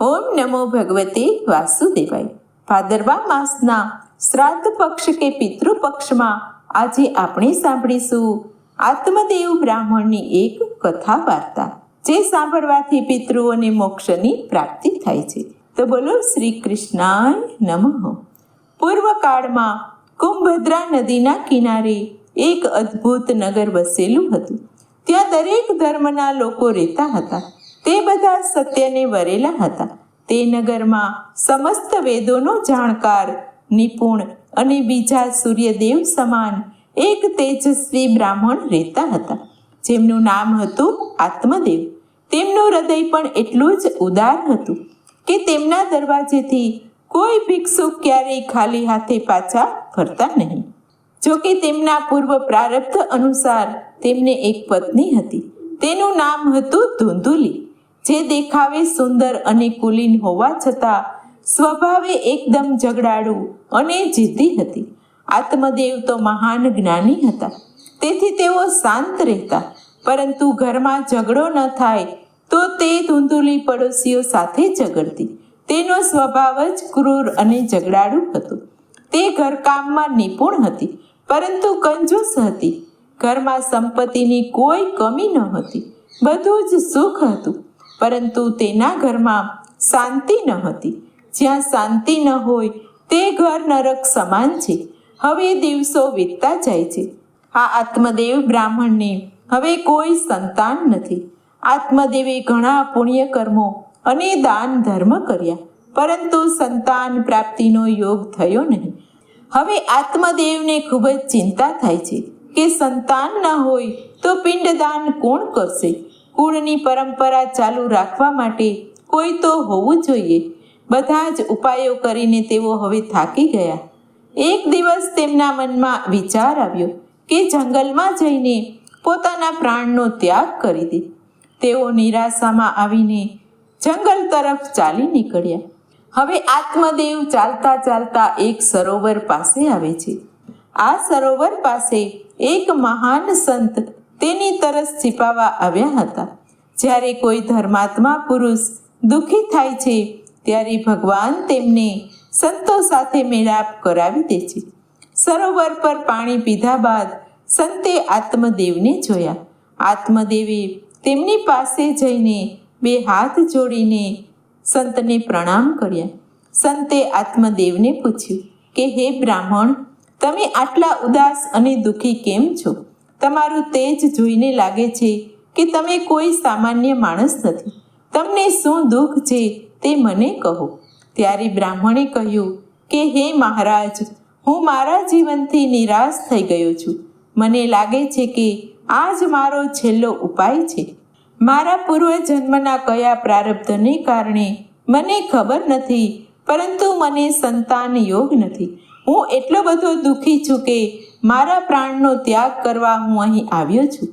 ઓમ નમો ભગવતે વાસુદેવાય. ભાદરવા માસના શ્રાદ્ધ પક્ષ કે પિતૃ પક્ષમાં આજે આપણે સાંભળીશું આત્મદેવ બ્રાહ્મણની એક કથા વાર્તા જે સાંભળવાથી પિતૃઓને મોક્ષની પ્રાપ્તિ થાય છે. તો બોલો શ્રી કૃષ્ણાય નમઃ. પૂર્વકાળમાં કુંભદ્રા નદીના કિનારે એક અદ્ભુત નગર વસેલું હતું. ત્યાં દરેક ધર્મના લોકો રહેતા હતા. તે બધા સત્યને વરેલા હતા. તે નગરમાં સમસ્ત વેદોનો જાણકાર, નિપુણ અને બીજા સૂર્યદેવ સમાન એક તેજસ્વી બ્રાહ્મણ રહેતા હતા. જેમનું નામ હતું આત્મદેવ. તેમનું હૃદય પણ એટલું જ ઉદાર હતું કે તેમના દરવાજેથી કોઈ ભિક્ષુક ક્યારેય ખાલી હાથે પાછા ફરતા નહીં. જો કે તેમના પૂર્વ પ્રારબ્ધ અનુસાર તેમને એક પત્ની હતી. તેનું નામ હતું ધૂંધુલી. જે દેખાવે સુંદર અને કુલીન હોવા છતાં સ્વભાવે એકદમ ઝઘડાળું અને જિદ્દી હતી. આત્મદેવ તો મહાન જ્ઞાની હતા. તેથી તેઓ શાંત રહેતા. પરંતુ ઘરમાં ઝઘડો ન થાય તો તે ધૂંધુલી પડોશીઓ સાથે ઝઘડતી. તેનો સ્વભાવ જ ક્રૂર અને ઝઘડાળુ હતો. તે ઘરકામમાં નિપુણ હતી, પરંતુ કંજૂસ હતી. ઘરમાં સંપત્તિની કોઈ કમી ન હતી. બધું જ સુખ હતું. પરંતુ તેના ઘરમાં શાંતિ ન હતી. જ્યાં શાંતિ ન હોય, તે ઘર નરક સમાન છે. હવે દિવસો વીતતા જાય છે. આ આત્મદેવ બ્રાહ્મણને હવે કોઈ સંતાન નથી. આત્મદેવે ઘણા પુણ્ય કર્મો અને દાન ધર્મ કર્યા, પરંતુ સંતાન પ્રાપ્તિનો યોગ થયો નહીં. હવે આત્મદેવને ખૂબ જ ચિંતા થાય છે કે સંતાન ન હોય તો પિંડદાન કોણ કરશે? કુળની પરંપરા ચાલુ રાખવા માટે કોઈ તો હોવું જોઈએ. બધા જ ઉપાયો કરીને તેઓ હવે થાકી ગયા. એક દિવસ તેમના મનમાં વિચાર આવ્યો કે જંગલમાં જઈને પોતાના પ્રાણનો ત્યાગ કરી દે. તેઓ નિરાશામાં આવીને જંગલ તરફ ચાલી નીકળ્યા. હવે આત્મદેવ ચાલતા ચાલતા એક સરોવર પાસે આવે છે. આ સરોવર પાસે એક મહાન સંત તેની તરસ છીપાવા આવ્યા હતા. જ્યારે કોઈ ધર્માત્મા પુરુષ દુઃખી થાય છે, ત્યારે ભગવાન તેમને સંતો સાથે મેળાપ કરાવી દે છે. સરોવર પર પાણી પીધા બાદ સંતે આત્મદેવને જોયા. આત્મદેવે તેમની પાસે જઈને બે હાથ જોડીને સંતને પ્રણામ કર્યા. સંતે આત્મદેવને પૂછ્યું કે, હે બ્રાહ્મણ, તમે આટલા ઉદાસ અને દુઃખી કેમ છો? તમારું તેજ જોઈને લાગે છે કે તમે કોઈ સામાન્ય માણસ નથી. તમને શું દુઃખ છે તે મને કહો. ત્યારે બ્રાહ્મણે કહ્યું, કે હે મહારાજ, હું મારા જીવનથી નિરાશ થઈ ગયો છું. મને લાગે છે કે આ જ મારો છેલ્લો ઉપાય છે. મારા પૂર્વ જન્મના કયા પ્રારબ્ધને કારણે મને ખબર નથી, પરંતુ મને સંતાન યોગ નથી. હું એટલો બધો દુઃખી છું કે મારા પ્રાણનો ત્યાગ કરવા હું અહીં આવ્યો છું.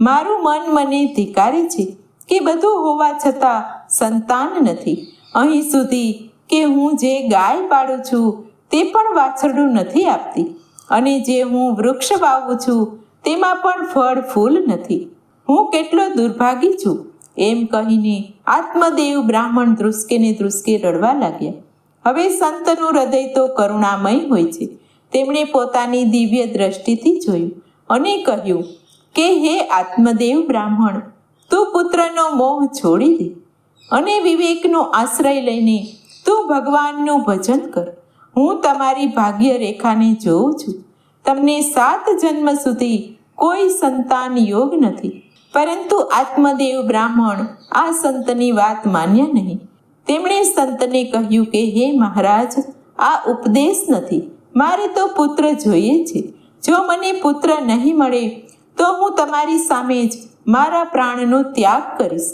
મારું મન મને ધિકારે છે કે બધું હોવા છતાં સંતાન નથી. અહીં સુધી કે હું જે ગાય પાડું છું તે પણ વાછરડું નથી આપતી અને જે હું વૃક્ષ વાવું છું તેમાં પણ ફળ ફૂલ નથી. હું કેટલો દુર્ભાગી છું. એમ કહીને આત્મદેવ બ્રાહ્મણ ધ્રુસકે ને ધ્રુસકે રડવા લાગ્યા. હવે સંતનું હૃદય તો કરુણામય હોય છે. તેમણે પોતાની દિવ્ય દ્રષ્ટિથી જોયું અને કહ્યું કે હે આત્મદેવ બ્રાહ્મણ, તું પુત્રનો મોહ છોડી દે અને વિવેકનો આશ્રય લઈને તું ભગવાનનું ભજન કર. હું તમારી ભાગ્ય રેખાને જોઉં છું. તમને સાત જન્મ સુધી કોઈ સંતાન યોગ નથી. પરંતુ આત્મદેવ બ્રાહ્મણ આ સંતની વાત માન્યા નહીં. તેમણે સંતને કહ્યું કે હે મહારાજ, આ ઉપદેશ નથી. મારે તો પુત્ર જોઈએ છે. જો મને પુત્ર નહીં મળે, તો હું તમારી સામે જ મારા પ્રાણનો ત્યાગ કરીશ.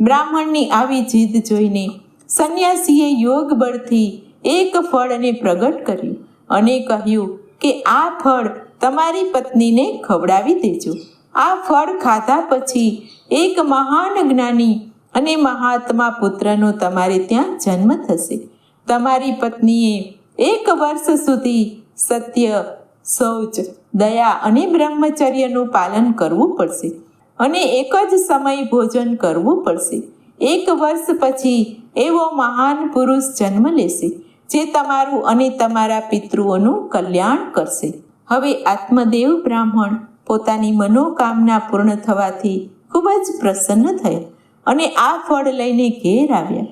બ્રાહ્મણની આવી જીદ જોઈને સંન્યાસીએ યોગ બળથી એક ફળને પ્રગટ કર્યું અને કહ્યું કે આ ફળ તમારી પત્નીને ખવડાવી દેજો. આ ફળ ખાધા પછી એક મહાન જ્ઞાની અને મહાત્મા પુત્રનો તમારે ત્યાં જન્મ થશે. તમારી પત્નીએ એક વર્ષ સુધી સત્ય, શૌચ, દયા અને બ્રહ્મચર્યનું પાલન કરવું પડશે અને એક જ સમય ભોજન કરવું પડશે. એક વર્ષ પછી એવો મહાન પુરુષ જન્મ લેશે જે તમારું અને તમારા પિતૃઓનું કલ્યાણ કરશે. હવે આત્મદેવ બ્રાહ્મણ પોતાની મનોકામના પૂર્ણ થવાથી ખૂબ જ પ્રસન્ન થયા અને આ ફળ લઈને ઘેર આવ્યા.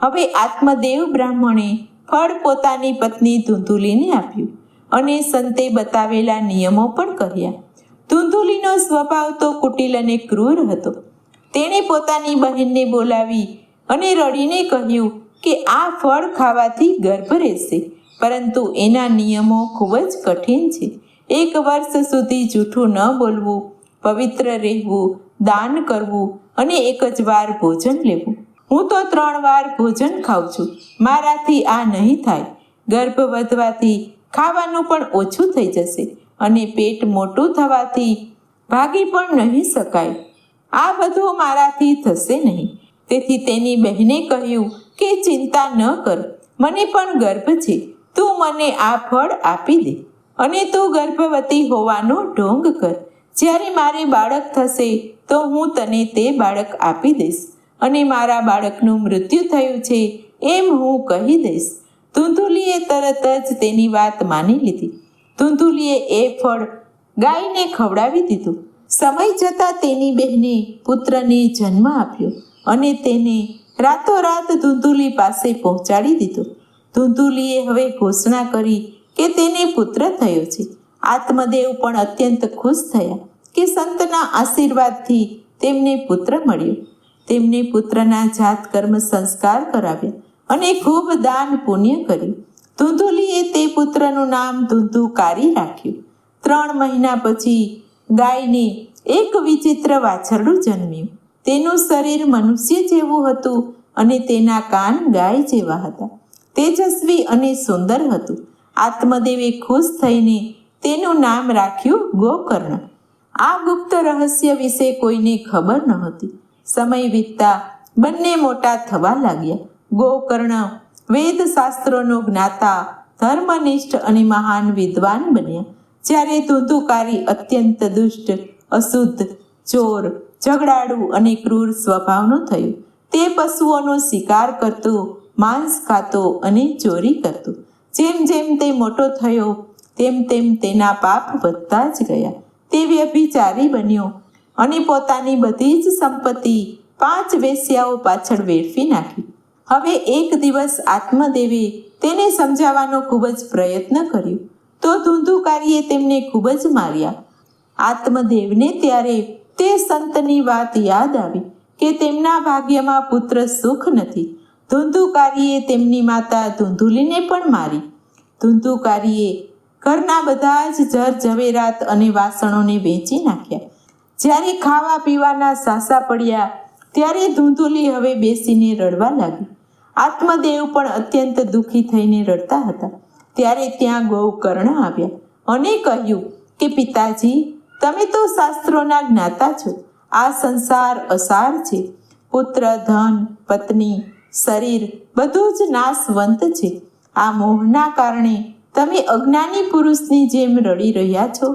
હવે આત્મદેવ બ્રાહ્મણે ફળ પોતાની પત્ની ધૂંધુલીને આપ્યું અને સંતે બતાવેલા નિયમો પણ કહ્યા ધૂંધુલીનો સ્વભાવ તો કુટિલ અને ક્રૂર હતો. તેણે પોતાની બહેનને બોલાવી અને રડીને કહ્યું કે આ ફળ ખાવાથી ગર્ભ રહેશે, પરંતુ એના નિયમો ખૂબ જ કઠિન છે. એક વર્ષ સુધી જૂઠું ન બોલવું, પવિત્ર રહેવું, દાન કરવું અને એક જ વાર ભોજન લેવું. હું તો ત્રણ વાર ભોજન ખાઉં છું. મારાથી આ નહીં થાય. ગર્ભ વધવાથી ખાવાનું પણ ઓછું થઈ જશે અને પેટ મોટું થવાથી ભાગી પણ નહીં શકાય. આ બધું મારાથી થશે નહીં. તેથી તેની બહેને કહ્યું કે ચિંતા ન કર. મને પણ ગર્ભ છે. તું મને આ ફળ આપી દે અને તું ગર્ભવતી હોવાનો ઢોંગ કર. જ્યારે મારે બાળક થશે તો હું તને તે બાળક આપી દઈશ. અને મારા બાળકનું મૃત્યુ થયું છે, એમ હું કહી દઈશ. ધૂંધુલીએ તરત જ તેની વાત માની લીધી. ધૂંધુલીએ એ ફળ ગાયને ખવડાવી દીધું. સમય જતાં તેની બહેને પુત્રને જન્મ આપ્યો અને તેને રાતોરાત ધૂંધુલી પાસે પહોંચાડી દીધો. ધૂંધુલીએ હવે ઘોષણા કરી કે તેને પુત્ર થયો છે. આત્મદેવ પણ અત્યંત ખુશ થયા કે સંતના આશીર્વાદથી તેમને પુત્ર મળ્યો. તેમને પુત્રના જાત કર્મ સંસ્કાર કરાવ્યા અને ખૂબ દાન પુણ્ય કર્યું. ધૂંધુલીએ તે પુત્રનું નામ ધૂંધુકારી રાખ્યું. ત્રણ મહિના પછી ગાયને એક વિચિત્ર વાછરડું જન્મ્યું. તેનું શરીર મનુષ્ય જેવું હતું અને તેના કાન ગાય જેવા હતા. તેજસ્વી અને સુંદર હતું. આત્મદેવે ખુશ થઈને તેનું નામ રાખ્યું ગોકર્ણ. આ ગુપ્ત રહસ્ય વિશે કોઈને ખબર નહોતી. સમય વીતતા બંને મોટા થવા લાગ્યા. ગોકર્ણ વેદ શાસ્ત્રોનો જ્ઞાતા, ધર્મનિષ્ઠ અને મહાન વિદ્વાન બન્યા. જ્યારે ધુંધુકારી અત્યંત દુષ્ટ, અશુદ્ધ, ચોર ઝઘડાડુ અને ક્રૂર સ્વભાવનો થયો. તે પશુઓનો શિકાર કરતો, માંસ ખાતો અને ચોરી કરતો. જેમ જેમ તે મોટો થયો, તેમ તેમ તેના પાપ વધતા જ ગયા. તે વ્યભિચારી બન્યો. અને પોતાની બધી જ સંપત્તિ પાંચ વેશ્યાઓ પાછળ વેડફી નાખી. હવે એક દિવસ આત્મદેવે તેને સમજાવવાનો ખૂબ જ પ્રયત્ન કર્યો. તો ધૂંધુકારીએ તેમને ખૂબ જ માર્યા. આત્મદેવને ત્યારે તે સંતની વાત યાદ આવી કે તેમના ભાગ્યમાં પુત્ર સુખ નથી. ધૂંધુકારીએ તેમની માતા ધૂંધુલીને પણ મારી. ધૂંધુકારીએ ઘરના બધા જ જર ઝવેરાત અને વાસણોને વેચી નાખ્યા. જ્યારે ખાવા પીવાના સાસા પડ્યા, ત્યારે ધૂંધુલી હવે બેસીને રડવા લાગી. આત્મદેવ પણ અત્યંત દુઃખી થઈને રડતા હતા. ત્યારે ત્યાં ગૌકર્ણ આવ્યા અને કહ્યું કે, પિતાજી, તમે તો શાસ્ત્રોના જ્ઞાતા છો. આ સંસાર અસાર છે. પુત્ર, ધન, પત્ની, શરીર બધું જ નાશવંત છે. આ મોહના કારણે તમે અજ્ઞાની પુરુષની જેમ રડી રહ્યા છો.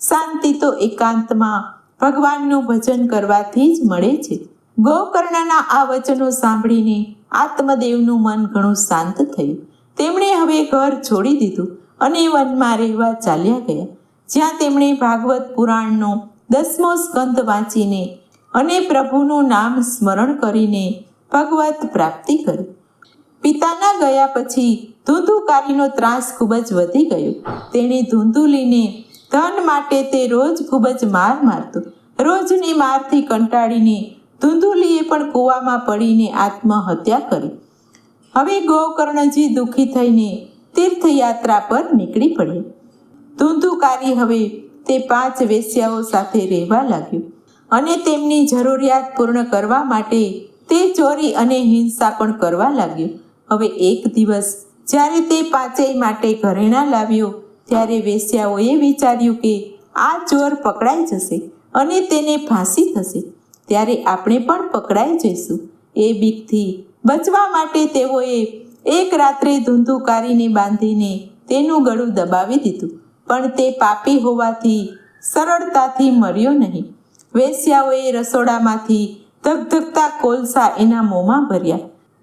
શાંતિ તો એકાંતમાં ભગવાનનું ભજન કરવાથી જ મળે છે. ગોકર્ણના આ વચનો સાંભળીને આત્મદેવનું મન ઘણું શાંત થયું. તેમણે હવે ઘર છોડી દીધું અને વનમાં રહેવા ચાલ્યા ગયા. જ્યાં તેમણે ભાગવત પુરાણનો દસમો સ્કંદ વાંચીને અને પ્રભુનું નામ સ્મરણ કરીને ભગવત પ્રાપ્તિ કરી. પિતાના ગયા પછી ધૂંધુકારીનો ત્રાસ ખૂબ જ વધી ગયો. તેણે ધૂંધુલીને ધન માટે તે રોજ ખૂબ જ માર મારતો. રોજની મારથી કંટાળીને ધૂંધુલીએ પણ કૂવામાં પડીને આત્મહત્યા કરી. હવે ગોકર્ણજી દુઃખી થઈને તીર્થયાત્રા પર નીકળી પડ્યો. ધૂંધુકારી હવે તે પાંચ વેશ્યાઓ સાથે રહેવા લાગ્યો અને તેમની જરૂરિયાત પૂર્ણ કરવા માટે તે ચોરી અને હિંસા પણ કરવા લાગ્યો. હવે એક દિવસ જ્યારે તે પાંચેય માટે ઘરેણા લાવ્યો ત્યારે વેશ્યાઓએ વિચાર્યું કે આ ચોર પકડાઈ જશે અને તેને ફાંસી થશે. ત્યારે આપણે પણ પકડાઈ જઈશું. એ બીકથી બચવા માટે તેઓએ એક રાત્રે ધૂંધુકારીને બાંધીને તેનું ગળું દબાવી દીધું. પણ તે પાપી હોવાથી સરળતાથી મર્યો નહીં. વેશ્યાઓએ રસોડામાંથી ધગધગતા કોલસા એના મોંમાં ભર્યા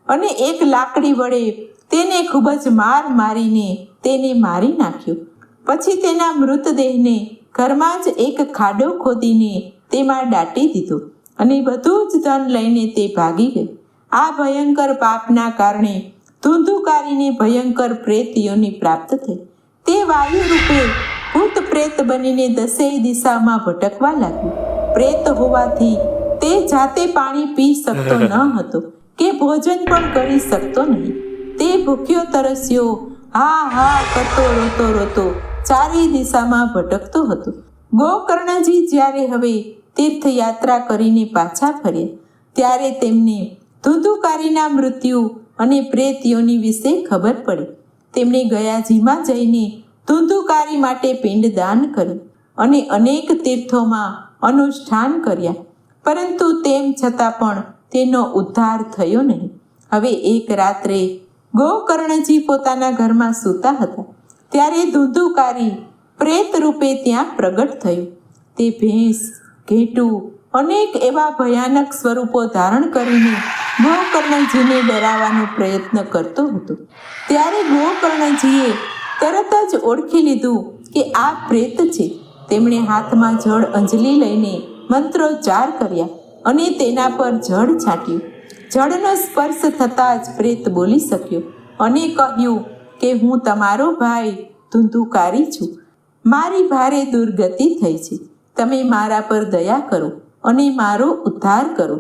અને એક લાકડી વડે તેને ખૂબ જ માર મારીને તેને મારી નાખ્યો. પછી તેના મૃતદેહને ઘરમાં જ એક ખાડો ખોદીને તેમાં દાટી દીધો અને બધું જ ધન લઈને તે ભાગી ગઈ આ ભયંકર પાપના કારણે ધૂંધુકારીને ભયંકર પ્રેત યોનિ પ્રાપ્ત થઈ. તે વાયુ રૂપે ભૂત પ્રેત બનીને દસેય દિશામાં ભટકવા લાગ્યું. પ્રેત હોવાથી તે જાતે પાણી પી શકતો ન હતો કે ભોજન પણ કરી શકતો નહીં. તે ભૂખ્યો તરસ્યો હા હા કરતો રોતો રોતો ચારેય દિશામાં ભટકતો હતો. ગોકર્ણજી જ્યારે હવે તીર્થયાત્રા કરીને પાછા ફર્યા, ત્યારે તેમને ધુધુકારીના મૃત્યુ અને પ્રેતીઓની વિશે ખબર પડી. તેમણે ગયાજીમાં જઈને ધુધુકારી માટે પિંડદાન કર્યું અને અનેક તીર્થોમાં અનુષ્ઠાન કર્યા. પરંતુ તેમ છતાં પણ તેનો ઉદ્ધાર થયો નહીં. હવે એક રાત્રે ગોકર્ણજી પોતાના ઘરમાં સૂતા હતા. ત્યારે દૂધુકારી પ્રેત રૂપે ત્યાં પ્રગટ થયું. તે ભેંસ, ઘેટું અનેક એવા ભયાનક સ્વરૂપો ધારણ કરીને ગોકર્ણજીને ડરાવવાનો પ્રયત્ન કરતો હતો. ત્યારે ગોકર્ણજીએ તરત જ ઓળખી લીધું કે આ પ્રેત છે. તેમણે હાથમાં જળ અંજલિ લઈને મંત્રોચ્ચાર કર્યા અને તેના પર જળ છાંટ્યું. જળનો સ્પર્શ થતાં જ પ્રેત બોલી શક્યો અને કહ્યું કે હું તમારો ભાઈ ધૂંધુકારી છું. મારી ભારે દુર્ગતિ થઈ છે. તમે મારા પર દયા કરો અને મારો ઉદ્ધાર કરો.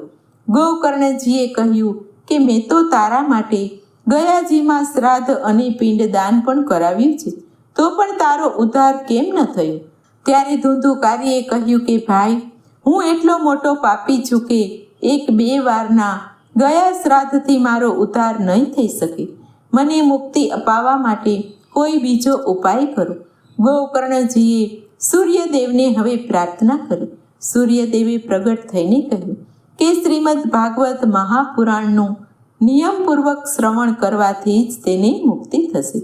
ગોકર્ણજીએ કહ્યું કે મેં તો તારા માટે ગયાજીમાં શ્રાદ્ધ અને પિંડદાન પણ કરાવ્યું છે. તો પણ તારો ઉદ્ધાર કેમ ન થયો? ત્યારે ધૂંધુકારીએ કહ્યું કે, ભાઈ, હું એટલો મોટો પાપી છું કે એક બે વારના ગયા શ્રાદ્ધથી મારો ઉદ્ધાર નહીં થઈ શકે. મને મુક્તિ અપાવવા માટે કોઈ બીજો ઉપાય કરો ગોકર્ણજીએ સૂર્યદેવને હવે પ્રાર્થના કરી. સૂર્યદેવે પ્રગટ થઈને કહ્યું કે શ્રીમદ ભાગવત મહાપુરાણનું નિયમપૂર્વક શ્રવણ કરવાથી જ તેને મુક્તિ થશે.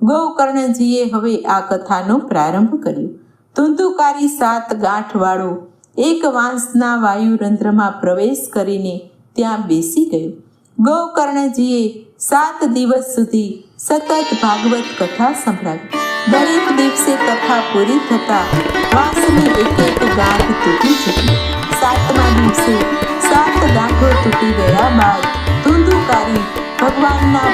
ગૌકર્ણજીએ હવે આ કથાનો પ્રારંભ કર્યો. ધુંધુકારી સાત ગાંઠવાળો એક વાંસના વાયુરંધ્રમાં પ્રવેશ કરીને ત્યાં બેસી ગયો. ગૌકર્ણજીએ સાત દિવસ સુધી સતત ભાગવત કથા સંભળાવી. દરેક દિવસે કથા પૂરી થતા વાંસની એક એક ગાંઠ તૂટી જતી. સાતમા દિવસે સાત ગાંઠો તૂટી ગયા બાદ ધુંધુકારી ભગવાનના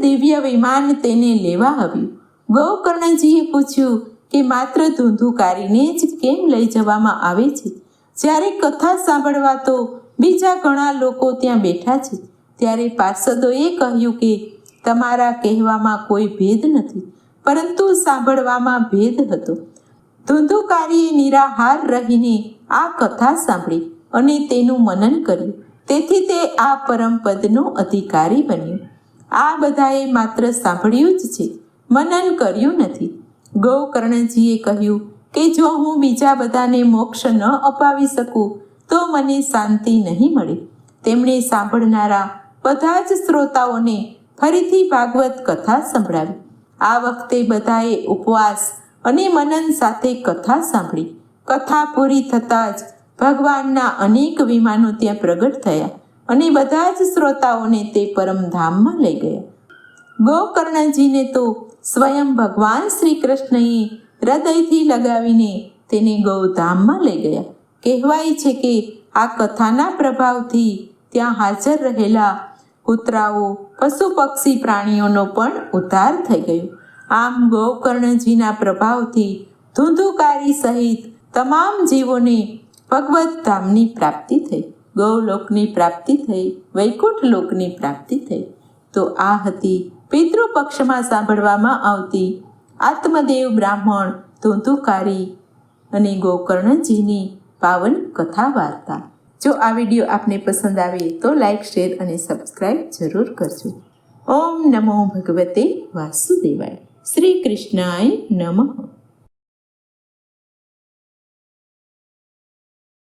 દિવ્ય વિમાન તેને લેવા આવ્યું. ગૌકર્ણજીએ પૂછ્યું કે, માત્ર ધૂંધુકારીને જ કેમ લઈ જવામાં આવે છે? જ્યારે કથા સાંભળવા તો બીજા ઘણા લોકો ત્યાં બેઠા છે. ત્યારે પાર્ષદોએ કહ્યું કે, તમારા કહેવામાં કોઈ ભેદ નથી, પરંતુ સાંભળવામાં ભેદ હતો. ધુંધુકારીએ નિરાહાર રહીને આ કથા સાંભળી અને તેનું મનન કર્યું. તેથી તે આ પરમપદનો અધિકારી બન્યો. આ બધાએ માત્ર સાંભળ્યું જ છે. મનન કર્યું નથી. ગૌકર્ણજીએ કહ્યું કે જો હું બીજા બધાને મોક્ષ ન અપાવી શકું, તો મને શાંતિ નહીં મળે. તેમણે સાંભળનારા બધા જ શ્રોતાઓને ફરીથી ભાગવત કથા સંભળાવી. આ વખતે બધાએ ઉપવાસ અને મનન સાથે કથા સાંભળી. કથા પૂરી થતાં જ ભગવાનના અનેક વિમાનો ત્યાં પ્રગટ થયા. અને બધા જ શ્રોતાઓને તે પરમધામમાં લઈ ગયા. ગોકર્ણજીને તો સ્વયં ભગવાન શ્રી કૃષ્ણએ હૃદયથી લગાવીને તેને ગૌધામમાં લઈ ગયા. કહેવાય છે કે આ કથાના પ્રભાવથી ત્યાં હાજર રહેલા કૂતરાઓ, પશુ પક્ષી પ્રાણીઓનો પણ ઉદ્ધાર થઈ ગયો. આમ ગૌકર્ણજીના પ્રભાવથી ધૂંધુકારી સહિત તમામ જીવોને ભગવત ધામની પ્રાપ્તિ થઈ. ગૌલોકની પ્રાપ્તિ થઈ, વૈકુંઠ લોકની પ્રાપ્તિ થઈ. તો આ હતી પિતૃ પક્ષમાં સાંભળવામાં આવતી આત્મદેવ બ્રાહ્મણ ધોંધુકારી અને ગોકર્ણજીની પાવન કથા વાર્તા. જો આ વીડિયો આપને પસંદ આવે તો લાઇક શેર અને સબસ્ક્રાઈબ જરૂર કરજો. ઓમ નમો ભગવતે વાસુદેવાય. શ્રી કૃષ્ણાય નમઃ.